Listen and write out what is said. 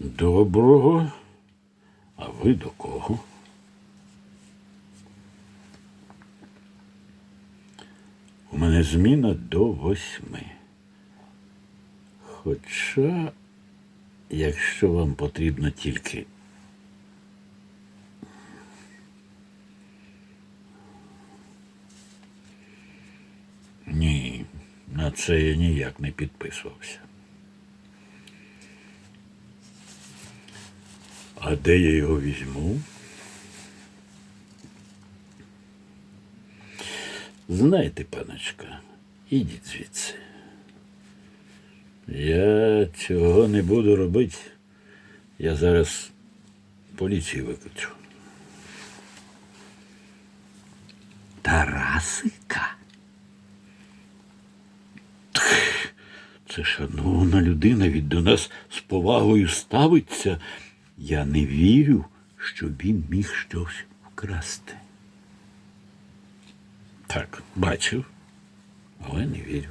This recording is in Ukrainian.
Доброго. А ви до кого? У мене зміна до восьми. Хоча, якщо вам потрібно тільки. Ні, на це я ніяк не підписувався. А де я його візьму? Знаєте, паночка, ідіть звідси. Я цього не буду робити. Я зараз поліцію викличу. Тарасика? Це шановна людина від до нас з повагою ставиться. Я не вірю, що він міг щось вкрасти. Так, бачив, але не вірю.